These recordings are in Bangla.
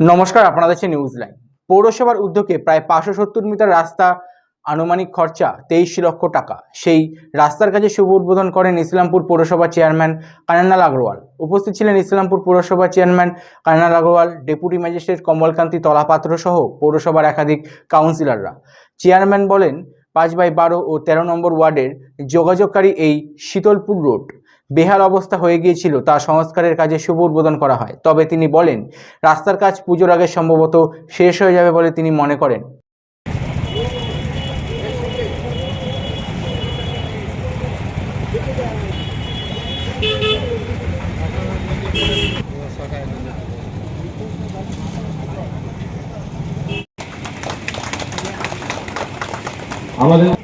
নমস্কার, আপনারা দেখছেন নিউজ লাইন পৌরসভার উদ্যোগে প্রায় পাঁচশো সত্তর মিটার রাস্তা আনুমানিক খরচা, তেইশ লক্ষ টাকা। সেই রাস্তার কাজে শুভ উদ্বোধন করেন ইসলামপুর পৌরসভা চেয়ারম্যান কানানাল আগরওয়াল। উপস্থিত ছিলেন ইসলামপুর পৌরসভা chairman Kananal Agarwal, deputy magistrate Kamalkanti Talapatra সহ পৌরসভার একাধিক কাউন্সিলররা। চেয়ারম্যান বলেন, পাঁচ বাই বারো ও তেরো নম্বর ওয়ার্ডের যোগাযোগকারী এই শীতলপুর রোড। বেহাল অবস্থা হয়ে গিয়েছিল, তা সংস্কারের কাজে শুভ উদ্বোধন করা হয়। তবে তিনি বলেন, রাস্তার কাজ পুজোর আগে সম্ভবত শেষ হয়ে যাবে বলে তিনি মনে করেন। আমাদের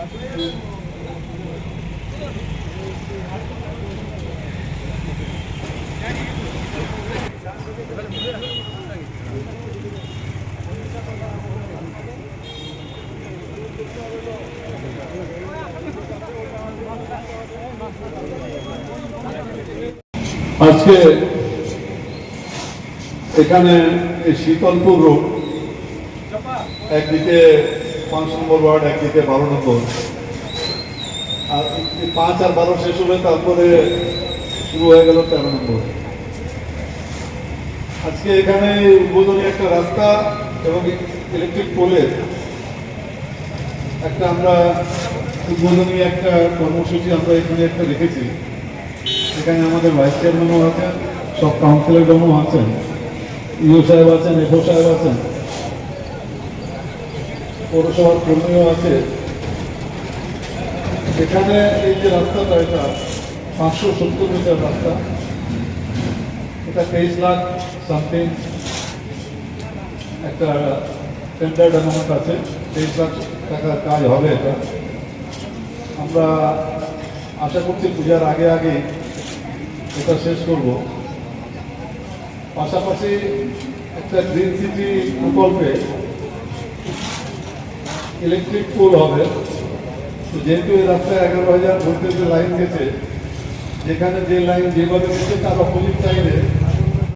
আজকে এখানে এই শীতলপুর রোড একদিকে পাঁচ নম্বর ওয়ার্ড একদিকে বারো নম্বর। আর পাঁচ আর বারো শেষ হলে তারপরে শুরু হয়ে গেল তেরো নম্বর। আজকে এখানে উদ্বোধনী একটা রাস্তা এবং ইলেকট্রিক পোলের একটা আমরা উদ্বোধনী একটা কর্মসূচি আমরা এখানে একটা রেখেছি। এখানে আমাদের ভাইস চেয়ারম্যানও আছেন, সব কাউন্সিলরগণও আছেন, ইউ সাহেব আছেন, এফও সাহেব আছেন। পৌরসভার কর্মীও আছে। এখানে এই যে রাস্তাটা, এটা পাঁচশো সত্তর মিটার রাস্তা। এটা তেইশ লাখ সামথিং একটা টেন্ডার অ্যামাউন্ট আছে। তেইশ লাখ টাকার কাজ হবে এটা। আমরা আশা করছি পূজার আগে আগে এটা শেষ করব। পাশাপাশি একটা গ্রিন সিটি প্রকল্পে ইলেকট্রিক পোল হবে। তো যেহেতু এই রাস্তায় এগারো হাজার ভোল্টেজের লাইন গেছে, যেখানে যে লাইন যেভাবে গেছে তার অপোজিট সাইডে